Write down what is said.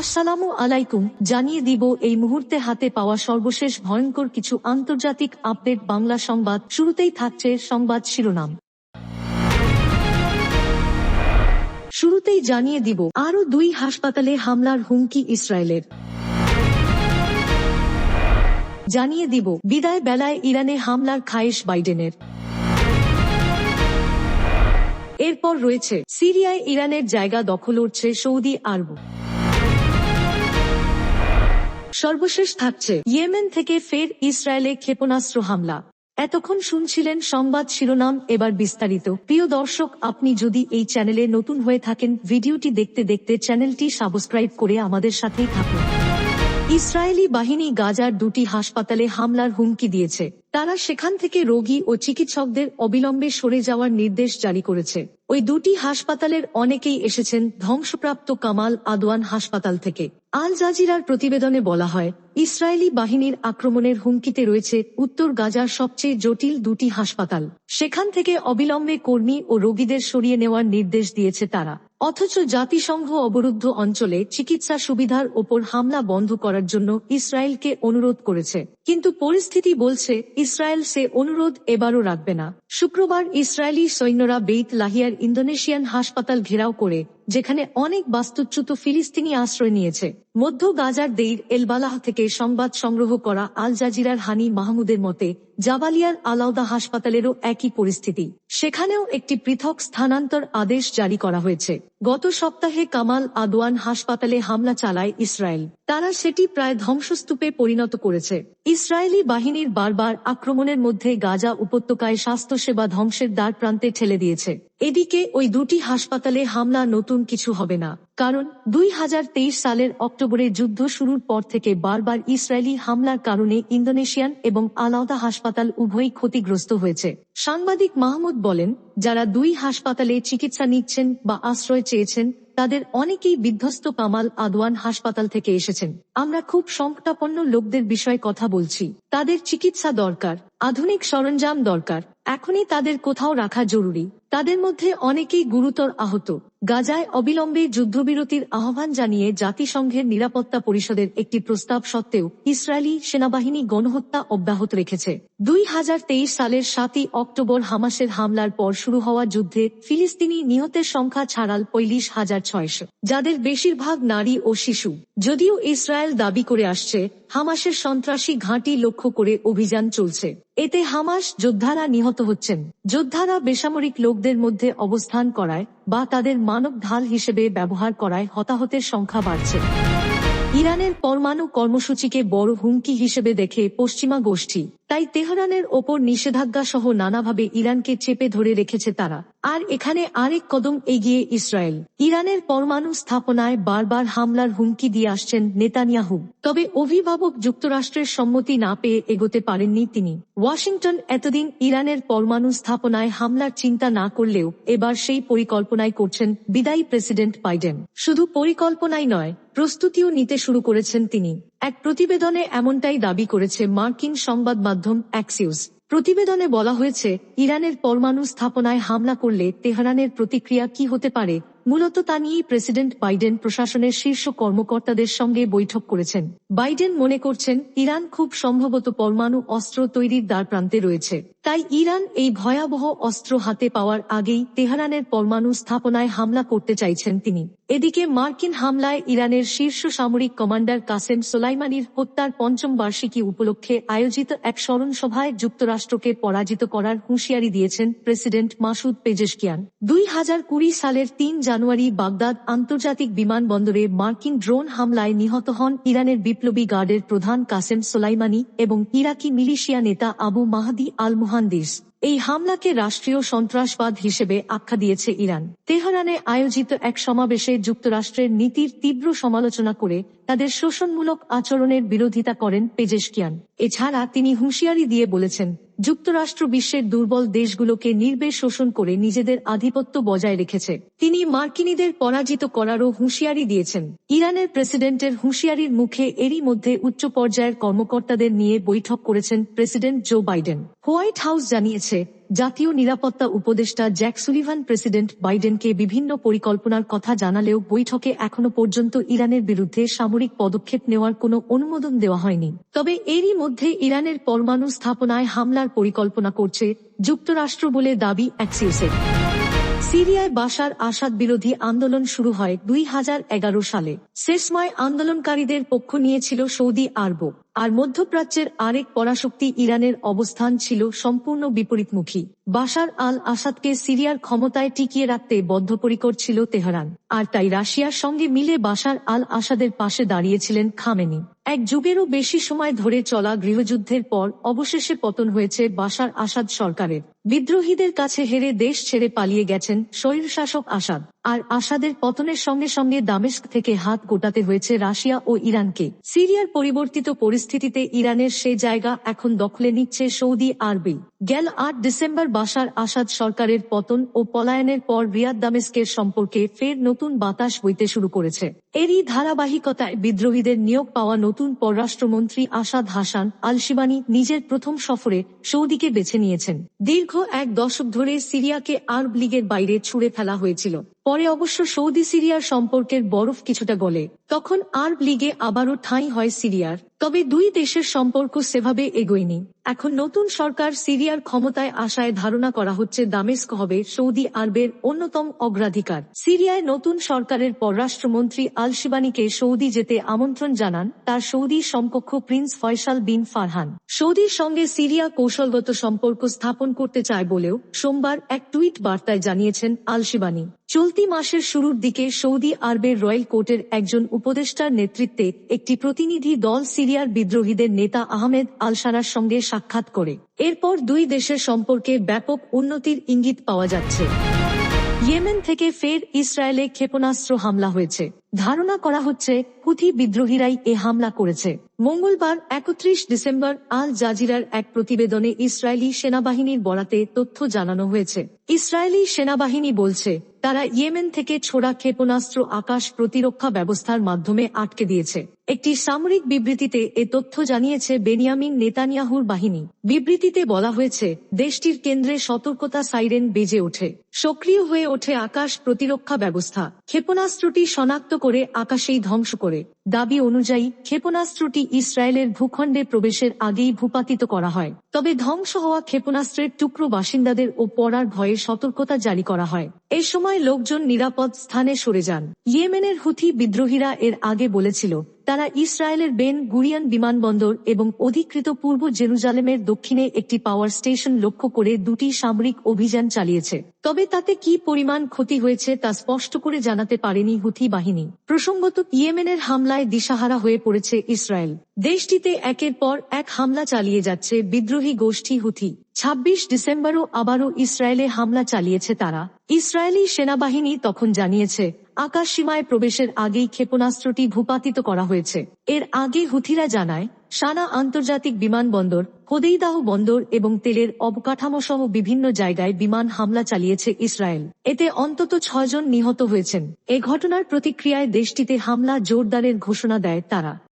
আসসালামু আলাইকুম, জানিয়ে দিব এই মুহূর্তে হাতে পাওয়া সর্বশেষ ভয়ঙ্কর কিছু আন্তর্জাতিক আপডেট বাংলা সংবাদ। শুরুতেই থাকছে সংবাদ শিরোনাম। শুরুতেই জানিয়ে দিব, আরও দুই হাসপাতালে হামলার হুমকি ইসরায়েলের। জানিয়ে দিব, বিদায় বেলায় ইরানে হামলার খায়েশ বাইডেনের। এরপর রয়েছে, সিরিয়ায় ইরানের জায়গা দখল উঠছে সৌদি আরব। সর্বশেষ থাকছে। ইয়েমেন থেকে ফের ইসরায়েলে ক্ষেপণাস্ত্র হামলা। এতক্ষণ শুনছিলেন সংবাদ শিরোনাম, এবার বিস্তারিত। প্রিয় দর্শক, আপনি যদি এই চ্যানেলে নতুন হয়ে থাকেন, ভিডিওটি দেখতে দেখতে চ্যানেলটি সাবস্ক্রাইব করে আমাদের সাথেই থাকুন। ইসরায়েলি বাহিনী গাজার দুটি হাসপাতালে হামলার হুমকি দিয়েছে। তারা সেখান থেকে রোগী ও চিকিৎসকদের অবিলম্বে সরে যাওয়ার নির্দেশ জারি করেছে। ওই দুটি হাসপাতালের অনেকেই এসেছেন ধ্বংসপ্রাপ্ত কামাল আদওয়ান হাসপাতাল থেকে। আল জাজিরার প্রতিবেদনে বলা হয়, ইসরায়েলি বাহিনীর আক্রমণের হুমকিতে রয়েছে উত্তর গাজার সবচেয়ে জটিল দুটি হাসপাতাল। সেখান থেকে অবিলম্বে কর্মী ও রোগীদের সরিয়ে নেওয়ার নির্দেশ দিয়েছে তারা। অথচ জাতিসংঘ অবরুদ্ধ অঞ্চলে চিকিৎসা সুবিধার ওপর হামলা বন্ধ করার জন্য ইসরায়েলকে অনুরোধ করেছে। কিন্তু পরিস্থিতি বলছে, ইসরায়েল সে অনুরোধ এবারও রাখবে না। শুক্রবার ইসরায়েলি সৈন্যরা বেইত লাহিয়ার ইন্দোনেশিয়ান হাসপাতাল ঘেরাও করে, যেখানে অনেক বাস্তুচ্যুত ফিলিস্তিনি আশ্রয় নিয়েছে। মধ্য গাজার দেইর এলবালাহ থেকে সংবাদ সংগ্রহ করা আল জাজিরার হানি মাহমুদের মতে, জাবালিয়ার আলাউদা হাসপাতালেরও একই পরিস্থিতি। সেখানেও একটি পৃথক স্থানান্তর আদেশ জারি করা হয়েছে। গত সপ্তাহে কামাল আদওয়ান হাসপাতালে হামলা চালায় ইসরায়েল। তারা সেটি প্রায় ধ্বংসস্তূপে পরিণত করেছে। ইসরায়েলি বাহিনীর বারবার আক্রমণের মধ্যে গাজা উপত্যকায় স্বাস্থ্যসেবা ধ্বংসের দ্বার প্রান্তে ঠেলে দিয়েছে। এদিকে ওই দুটি হাসপাতালে হামলা নতুন কিছু হবে না। কারণ দুই হাজার তেইশ সালের অক্টোবরে যুদ্ধ শুরুর পর থেকে বারবার ইসরায়েলি হামলার কারণে ইন্দোনেশিয়ান এবং আলাদা হাসপাতাল উভয়ই ক্ষতিগ্রস্ত হয়েছে। সাংবাদিক মাহমুদ বলেন, যারা দুই হাসপাতালে চিকিৎসা নিচ্ছেন বা আশ্রয় চেয়েছেন তাদের অনেকেই বিধ্বস্ত কামাল আদওয়ান হাসপাতাল থেকে এসেছেন। আমরা খুব সংকটাপন্ন লোকদের বিষয়ে কথা বলছি। তাদের চিকিৎসা দরকার। আধুনিক সরঞ্জাম দরকার। এখনই তাদের কোথাও রাখা জরুরি। তাদের মধ্যে অনেকেই গুরুতর আহত। গাজায় অবিলম্বে যুদ্ধবিরতির আহ্বান জানিয়ে জাতিসংঘের নিরাপত্তা পরিষদের একটি প্রস্তাব সত্ত্বেও ইসরায়েলি সেনাবাহিনী গণহত্যা অব্যাহত রেখেছে। দুই হাজার তেইশ সালের সাতই অক্টোবর হামাসের হামলার পর শুরু হওয়া যুদ্ধে ফিলিস্তিনি নিহতের সংখ্যা ছাড়াল পঁয়ত্রিশ হাজার ছয়শো, যাদের বেশিরভাগ নারী ও শিশু। যদিও ইসরায়েল দাবি করে আসছে হামাসের সন্ত্রাসী ঘাঁটি লক্ষ্য করে অভিযান চলছে। এতে হামাস যোদ্ধারা নিহত হচ্ছেন। যোদ্ধারা বেসামরিক লোকদের মধ্যে অবস্থান করায় বা তাদের মানব ঢাল হিসেবে ব্যবহার করায় হতাহতের সংখ্যা বাড়ছে। ইরানের পরমাণু কর্মসূচিকে বড় হুমকি হিসেবে দেখে পশ্চিমা গোষ্ঠী তাই তেহরানের ওপর নিষেধাজ্ঞা সহ নানাভাবে ইরানকে চেপে ধরে রেখেছে তারা। আর এখানে আরেক কদম এগিয়ে ইসরায়েল। ইরানের পরমাণু স্থাপনায় বারবার হামলার হুমকি দিয়ে আসছেন নেতানিয়াহু। তবে অভিভাবক যুক্তরাষ্ট্রের সম্মতি না পেয়ে এগোতে পারেননি তিনি। ওয়াশিংটন এতদিন ইরানের পরমাণু স্থাপনায় হামলার চিন্তা না করলেও এবার সেই পরিকল্পনায় করছেন বিদায়ী প্রেসিডেন্ট বাইডেন। শুধু পরিকল্পনাই নয়, প্রস্তুতিও নিতে শুরু করেছেন তিনি। এক প্রতিবেদনে এমনটাই দাবি করেছে মার্কিন সংবাদ মাধ্যম অ্যাক্সিউজ। প্রতিবেদনে বলা হয়েছে, ইরানের পরমাণু স্থাপনায় হামলা করলে তেহরানের প্রতিক্রিয়া কি হতে পারে, মূলত তা নিয়েই প্রেসিডেন্ট বাইডেন প্রশাসনের শীর্ষ কর্মকর্তাদের সঙ্গে বৈঠক করেছেন। বাইডেন মনে করছেন, ইরান খুব সম্ভবত পরমাণু অস্ত্র তৈরির দ্বার প্রান্তে রয়েছে। তাই ইরান এই ভয়াবহ অস্ত্র হাতে পাওয়ার আগেই তেহরানের পরমাণু স্থাপনায় হামলা করতে চাইছেন তিনি। এদিকে মার্কিন হামলায় ইরানের শীর্ষ সামরিক কমান্ডার কাসেম সোলাইমানির হত্যার পঞ্চম বার্ষিকী উপলক্ষে আয়োজিত এক স্মরণ সভায় যুক্তরাষ্ট্রকে পরাজিত করার হুঁশিয়ারি দিয়েছেন প্রেসিডেন্ট মাসুদ পেজেশকিয়ান। দুই হাজার কুড়ি সালের তিন জানুয়ারি বাগদাদ আন্তর্জাতিক বিমানবন্দরে মার্কিন ড্রোন হামলায় নিহত হন ইরানের বিপ্লবী গার্ডের প্রধান কাসেম সোলাইমানি এবং ইরাকি মিলিশিয়া নেতা আবু মাহাদি আল on this এই হামলাকে রাষ্ট্রীয় সন্ত্রাসবাদ হিসেবে আখ্যা দিয়েছে ইরান। তেহরানে আয়োজিত এক সমাবেশে যুক্তরাষ্ট্রের নীতির তীব্র সমালোচনা করে তাদের শোষণমূলক আচরণের বিরোধিতা করেন পেজেশকিয়ান। এছাড়া তিনি হুঁশিয়ারি দিয়ে বলেছেন, যুক্তরাষ্ট্র বিশ্বের দুর্বল দেশগুলোকে নির্বেশ শোষণ করে নিজেদের আধিপত্য বজায় রেখেছে। তিনি মার্কিনীদের পরাজিত করারও হুঁশিয়ারি দিয়েছেন। ইরানের প্রেসিডেন্টের হুঁশিয়ারির মুখে এরই মধ্যে উচ্চ পর্যায়ের কর্মকর্তাদের নিয়ে বৈঠক করেছেন president Joe Biden. White House জানিয়েছে জানিয়েছে, জাতীয় নিরাপত্তা উপদেষ্টা জ্যাক সুলিভান প্রেসিডেন্ট বাইডেনকে বিভিন্ন পরিকল্পনার কথা জানালেও বৈঠকে এখনও পর্যন্ত ইরানের বিরুদ্ধে সামরিক পদক্ষেপ নেওয়ার কোনো অনুমোদন দেওয়া হয়নি। তবে এরই মধ্যে ইরানের পরমাণু স্থাপনায় হামলার পরিকল্পনা করছে যুক্তরাষ্ট্র বলে দাবি অ্যাক্সিউসের সিরিয়ায় বাসার আসাদ বিরোধী আন্দোলন শুরু হয় দুই হাজার এগারো সালে। শেষময় আন্দোলনকারীদের পক্ষ নিয়েছিল সৌদি আরব আর মধ্যপ্রাচ্যের আরেক পরাশক্তি ইরানের অবস্থান ছিল সম্পূর্ণ বিপরীতমুখী। বাশার আল আসাদকে সিরিয়ার ক্ষমতায় টিকিয়ে রাখতে বদ্ধপরিকর ছিল তেহরান। আর তাই রাশিয়ার সঙ্গে মিলে বাশার আল আসাদের পাশে দাঁড়িয়েছিলেন খামেনি। এক যুগেরও বেশি সময় ধরে চলা গৃহযুদ্ধের পর অবশেষে পতন হয়েছে বাশার আসাদ সরকারের। বিদ্রোহীদের কাছে হেরে দেশ ছেড়ে পালিয়ে গেছেন স্বৈরশাসক আসাদ। আর আসাদের পতনের সঙ্গে সঙ্গে দামেস্ক থেকে হাত গোটাতে হয়েছে রাশিয়া ও ইরানকে। সিরিয়ার পরিবর্তিত পরিস্থিতিতে ইরানের সে জায়গা এখন দখলে নিচ্ছে সৌদি আরবি। গেল আট ডিসেম্বর বাসার আসাদ সরকারের পতন ও পলায়নের পর রিয়াদ দামেস্কের সম্পর্কে ফের নতুন বাতাস বইতে শুরু করেছে। এরই ধারাবাহিকতায় বিদ্রোহীদের নিয়োগ পাওয়া নতুন পররাষ্ট্রমন্ত্রী আসাদ হাসান আল শিবানী নিজের প্রথম সফরে সৌদিকে বেছে নিয়েছেন। দীর্ঘ এক দশক ধরে সিরিয়াকে আরব লীগের বাইরে ছুড়ে ফেলা হয়েছিল। পরে অবশ্য সৌদি সিরিয়ার সম্পর্কের বরফ কিছুটা গলে। তখন আরব লীগে আবারও ঠাঁই হয় সিরিয়ার। তবে দুই দেশের সম্পর্ক সেভাবে এগোয়নি। এখন নতুন সরকার সিরিয়ার ক্ষমতায় আসায় ধারণা করা হচ্ছে দামেস্ক হবে সৌদি আরবের অন্যতম অগ্রাধিকার। সিরিয়ায় নতুন সরকারের পররাষ্ট্রমন্ত্রী আল শিবানীকে সৌদি যেতে আমন্ত্রণ জানান তার সৌদি সমকক্ষ প্রিন্স ফয়সাল বিন ফারহান। সৌদির সঙ্গে সিরিয়া কৌশলগত সম্পর্ক স্থাপন করতে চায় বলেও সোমবার এক টুইট বার্তায় জানিয়েছেন আল শিবানী চলতি মাসের শুরুর দিকে সৌদি আরবের রয়্যাল কোর্টের একজন উপদেষ্টার নেতৃত্বে একটি প্রতিনিধি দল সিরিয়ার বিদ্রোহীদের নেতা আহমেদ আলসারার সঙ্গে সাক্ষাৎ করে। এরপর দুই দেশের সম্পর্কে ব্যাপক উন্নতির ইঙ্গিত পাওয়া যাচ্ছে। ইয়েমেন থেকে ফের ইসরায়েলে ক্ষেপণাস্ত্র হামলা হয়েছে। ধারণা করা হচ্ছে হুথি বিদ্রোহীরাই এ হামলা করেছে। মঙ্গলবার একত্রিশ ডিসেম্বর আল জাজিরার এক প্রতিবেদনে ইসরায়েলি সেনাবাহিনীর বরাতে তথ্য জানানো হয়েছে। ইসরায়েলি সেনাবাহিনী বলছে, তারা ইয়েমেন থেকে ছোড়া ক্ষেপণাস্ত্র আকাশ প্রতিরক্ষা ব্যবস্থার মাধ্যমে আটকে দিয়েছে। একটি সামরিক বিবৃতিতে এ তথ্য জানিয়েছে বেনিয়ামিন নেতানিয়াহুর বাহিনী। বিবৃতিতে বলা হয়েছে, দেশটির কেন্দ্রে সতর্কতা সাইরেন বেজে ওঠে। সক্রিয় হয়ে ওঠে আকাশ প্রতিরক্ষা ব্যবস্থা। ক্ষেপণাস্ত্রটি শনাক্ত করে আকাশেই ধ্বংস করে। দাবি অনুযায়ী ক্ষেপণাস্ত্রটি ইসরায়েলের ভূখণ্ডে প্রবেশের আগেই ভূপাতিত করা হয়। তবে ধ্বংস হওয়া ক্ষেপণাস্ত্রের টুকরো বাসিন্দাদের ও পড়ার ভয়ে সতর্কতা জারি করা হয়। এ সময় লোকজন নিরাপদ স্থানে সরে যান। ইয়েমেনের হুথি বিদ্রোহীরা এর আগে বলেছিল তারা ইসরায়েলের বেন গুরিয়ান বিমানবন্দর এবং অধিকৃত পূর্ব জেরুজালেমের দক্ষিণে একটি পাওয়ার স্টেশন লক্ষ্য করে দুটি সামরিক অভিযান চালিয়েছে। তবে তাতে কি পরিমাণ ক্ষতি হয়েছে তা স্পষ্ট করে জানাতে পারেনি হুথি বাহিনী। প্রসঙ্গত ইয়েমেনের হামলায় দিশাহারা হয়ে পড়েছে ইসরায়েল। দেশটিতে একের পর এক হামলা চালিয়ে যাচ্ছে বিদ্রোহী গোষ্ঠী হুথি। ছাব্বিশ ডিসেম্বরও আবারও ইসরায়েলে হামলা চালিয়েছে তারা। ইসরায়েলি সেনাবাহিনী তখন জানিয়েছে আকাশ সীমায় প্রবেশের আগেই ক্ষেপণাস্ত্রটি ভূপাতিত করা হয়েছে। এর আগে হুথিরা জানায়, সানা আন্তর্জাতিক বিমানবন্দর, হোদেইদাহ বন্দর এবং তেলের অবকাঠামো সহ বিভিন্ন জায়গায় বিমান হামলা চালিয়েছে ইসরায়েল। এতে অন্তত ছয়জন নিহত হয়েছেন। এ ঘটনার প্রতিক্রিয়ায় দেশটিতে হামলা জোরদারের ঘোষণা দেয় তারা।